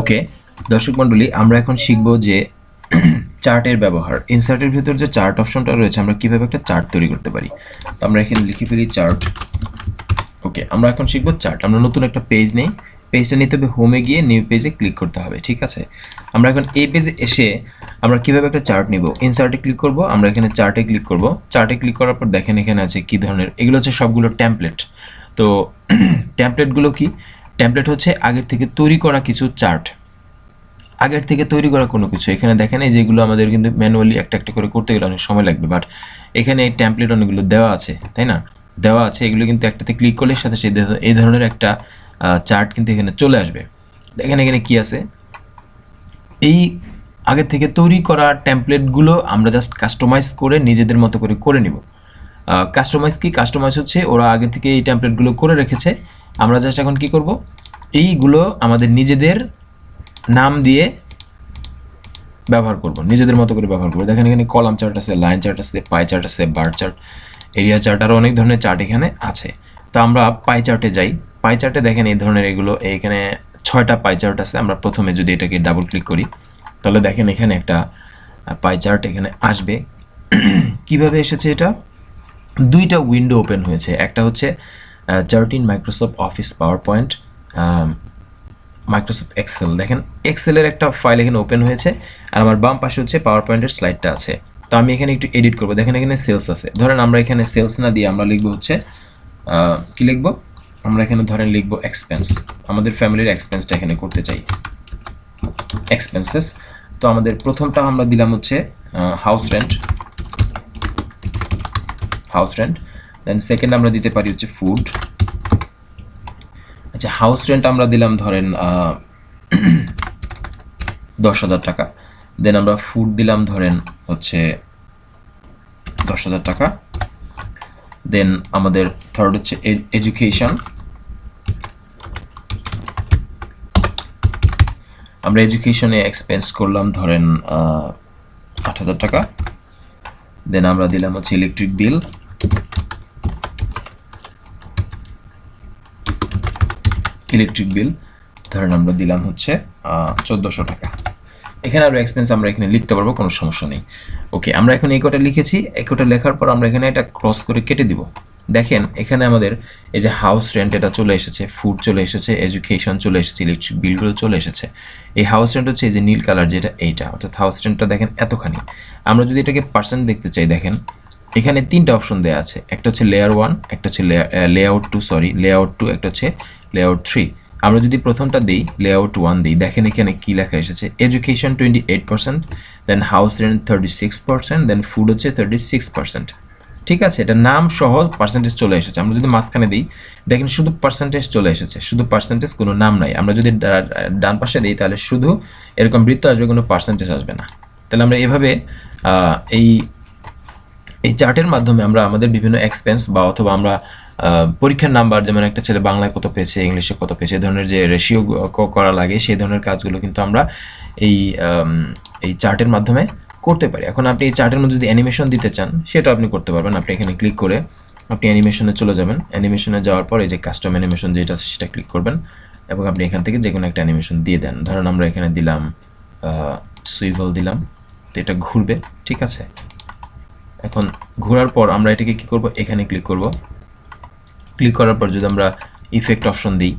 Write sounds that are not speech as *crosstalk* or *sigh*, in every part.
ওকে দর্শক মণ্ডলী, আমরা এখন শিখব যে *clears throat* চার্টের ব্যবহার। ইনসার্টের ভিতর যে চার্ট অপশনটা রয়েছে, আমরা কীভাবে একটা চার্ট তৈরি করতে পারি? তো আমরা এখানে লিখে ফেলি চার্ট। ওকে আমরা এখন শিখব চার্ট। আমরা নতুন একটা পেজ নেই। পেজটা নিতে হবে হোমে গিয়ে, নিউ পেজে ক্লিক করতে হবে, ঠিক আছে? আমরা এখন এই পেজে এসে আমরা কীভাবে একটা চার্ট নিব? ইনসার্টে ক্লিক করব, আমরা এখানে চার্টে ক্লিক করব। চার্টে ক্লিক করার পর দেখেন এখানে আছে কি ধরনের, এগুলো হচ্ছে সবগুলো ট্যাম্পলেট তো *clears throat* ট্যাম্পলেটগুলো কি? ট্যাম্পলেট হচ্ছে আগের থেকে তৈরি করা কিছু চার্ট আগের থেকে তৈরি করা কোনো কিছু। এখানে দেখেন এই যেগুলো আমাদের কিন্তু ম্যানুয়ালি একটা একটা করে করতে গেলে অনেক সময় লাগবে। বাট এখানে এই ট্যাম্পলেট অনেকগুলো দেওয়া আছে, তাই না? দেওয়া আছে, এগুলো কিন্তু একটাতে ক্লিক করলে সাথে সেই এই ধরনের একটা চার্ট কিন্তু এখানে চলে আসবে। দেখেন এখানে কি আছে? এই আগে থেকে তৈরি করা ট্যাম্পলেটগুলো আমরা জাস্ট কাস্টমাইজ করে নিজেদের মতো করে করে নিব। কাস্টমাইজ কি? কাস্টমাইজ হচ্ছে ওরা আগে থেকে এই ট্যাম্পলেটগুলো করে রেখেছে। আমরা জাস্ট এখন কি করব? এইগুলো আমাদের নিজেদের নাম দিয়ে ব্যবহার করব। নিজেদের মতো করে ব্যবহার করব। দেখেন এখানে কলাম চার্ট আছে লাইন চার্ট আছে পাই চার্ট আছে বার চার্ট এরিয়া চার্ট আরও অনেক ধরনের চার্ট এখানে আছে। তো আমরা পাই চার্টে যাই। পাই চার্টে দেখেন এই ধরনের এগুলো, এখানে ছয়টা পাই চার্ট আছে। আমরা প্রথমে যদি এটাকে ডাবল ক্লিক করি, তাহলে দেখেন এখানে একটা পাই চার্ট এখানে আসবে। *clears throat* কীভাবে এসেছে এটা? দুইটা উইন্ডো ওপেন হয়েছে। একটা হচ্ছে chart Microsoft Office PowerPoint Microsoft Excel দেখেন এক্সেলের একটা ফাইল এখানে ওপেন হয়েছে, আর আমার বাম পাশে হচ্ছে পাওয়ার পয়েন্টের স্লাইডটা আছে। তো আমি এখানে একটু এডিট করব। দেখেন, এখানে সেলস আছে। ধরেন, আমরা এখানে সেলস না দিয়ে আমরা লিখব হচ্ছে কি লিখব? আমরা এখানে ধরেন লিখব এক্সপেন্স আমাদের ফ্যামিলির এক্সপেন্সটা এখানে করতে চাই। এক্সপেন্সেস তো আমাদের প্রথমটা আমরা দিলাম হচ্ছে house rent house rent then second আমরা দিতে পারি হচ্ছে ফুড আচ্ছা হাউস রেন্ট আমরা দিলাম ধরেন *clears throat* দশ হাজার টাকা। দেন আমরা ফুড দিলাম ধরেন হচ্ছে দশ হাজার টাকা। দেন আমাদের থার্ড হচ্ছে এডুকেশন আমরা এডুকেশনে এক্সপেন্স করলাম ধরেন আট হাজার টাকা। দেন আমরা দিলাম হচ্ছে ইলেকট্রিক বিল ইলেকট্রিক বিল ধরেন আমরা দিলাম হচ্ছে চোদ্দোশো টাকা। এখানে আরও এক্সপেন্স আমরা এখানে লিখতে পারব, কোনো সমস্যা নেই। ওকে আমরা এখন এই কটা লিখেছি, এই কটা লেখার পর আমরা এখানে এটা ক্রস করে কেটে দিব। দেখেন, এখানে আমাদের এই যে হাউস রেন্ট এটা চলে এসেছে ফুড চলে এসেছে এডুকেশন চলে এসেছে ইলেকট্রিক বিলগুলো চলে এসেছে। এই হাউস রেন্ট হচ্ছে এই যে নীল কালার যেটা, এইটা। অর্থাৎ হাউস রেন্টটা দেখেন এতখানি। আমরা যদি এটাকে পার্সেন্ট দেখতে চাই, দেখেন এখানে তিনটা অপশন দেওয়া আছে। একটা হচ্ছে লেয়ার ওয়ান একটা হচ্ছে layout two sorry layout two একটা হচ্ছে লেআউট থ্রি আমরা যদি প্রথমটা দিই লেআউট ওয়ান দিই, দেখেন এখানে কী লেখা এসেছে? Education twenty eight percent then house rent thirty six percent then food হচ্ছে থার্টি সিক্স পার্সেন্ট ঠিক আছে? এটা নাম সহ পার্সেন্টেজ চলে এসেছে। আমরা যদি মাঝখানে দিই, দেখেন শুধু পার্সেন্টেজ চলে এসেছে। শুধু পার্সেন্টেজ কোনো নাম নাই। আমরা যদি ডান পাশে দিই, তাহলে শুধু এরকম বৃত্ত আসবে, কোনো পার্সেন্টেজ আসবে না। তাহলে আমরা এভাবে এই এই চার্টের মাধ্যমে আমরা আমাদের বিভিন্ন এক্সপেন্স বা অথবা আমরা পরীক্ষার নাম্বার যেমন একটা ছেলে বাংলায় কত পেয়েছে, ইংলিশে কত পেয়েছে, এই ধরনের যে রেশিও করা লাগে সেই ধরনের কাজগুলো কিন্তু আমরা এই এই চার্টের মাধ্যমে করতে পারি। এখন আপনি এই চার্টের মধ্যে যদি অ্যানিমেশন দিতে চান, সেটা আপনি করতে পারবেন। আপনি এখানে ক্লিক করে আপনি অ্যানিমেশনে চলে যাবেন। অ্যানিমেশনে যাওয়ার পর এই যে কাস্টম অ্যানিমেশন যেটা আছে সেটা ক্লিক করবেন এবং আপনি এখান থেকে যে কোনো একটা অ্যানিমেশন দিয়ে দেন। ধরেন আমরা এখানে দিলাম সুইভল দিলাম, তো এটা ঘুরবে, ঠিক আছে? এখন ঘোরার পর আমরা এটাকে কি করব? এখানে ক্লিক করব। ক্লিক করার পর যদি আমরা ইফেক্ট অপশন দিই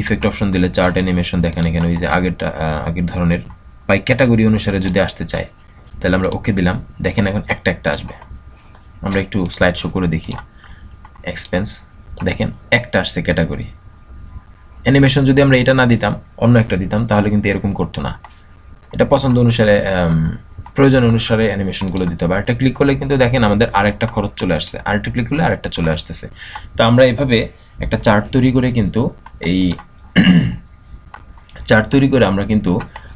ইফেক্ট অপশন দিলে চার্ট অ্যানিমেশন দেখেন এখানে ওই যে আগেরটা আগের ধরনের বাই ক্যাটাগরি অনুসারে যদি আসতে চাই তাহলে আমরা ওকে দিলাম। দেখেন এখন একটা একটা আসবে। আমরা একটু স্লাইড শো করে দেখি। এক্সপেন্স দেখেন একটা আসছে ক্যাটাগরি অ্যানিমেশন যদি আমরা এটা না দিতাম, অন্য একটা দিতাম, তাহলে কিন্তু এরকম করতো না। এটা পছন্দ অনুসারে প্রয়োজন অনুসারে অ্যানিমেশনগুলো দিতে হবে। আরেকটা ক্লিক করলে কিন্তু দেখেন আমাদের আরেকটা খরচ চলে আসছে। আরেকটা ক্লিক করলে আরেকটা চলে আসতেছে। তো আমরা এভাবে একটা চার্ট তৈরি করে কিন্তু এই চার্ট তৈরি করে আমরা কিন্তু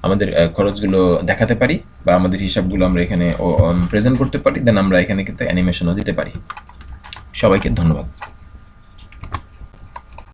আমাদের খরচগুলো দেখাতে পারি বা আমাদের হিসাবগুলো আমরা এখানে প্রেজেন্ট করতে পারি। দেন আমরা এখানে কিন্তু অ্যানিমেশনও দিতে পারি। সবাইকে ধন্যবাদ।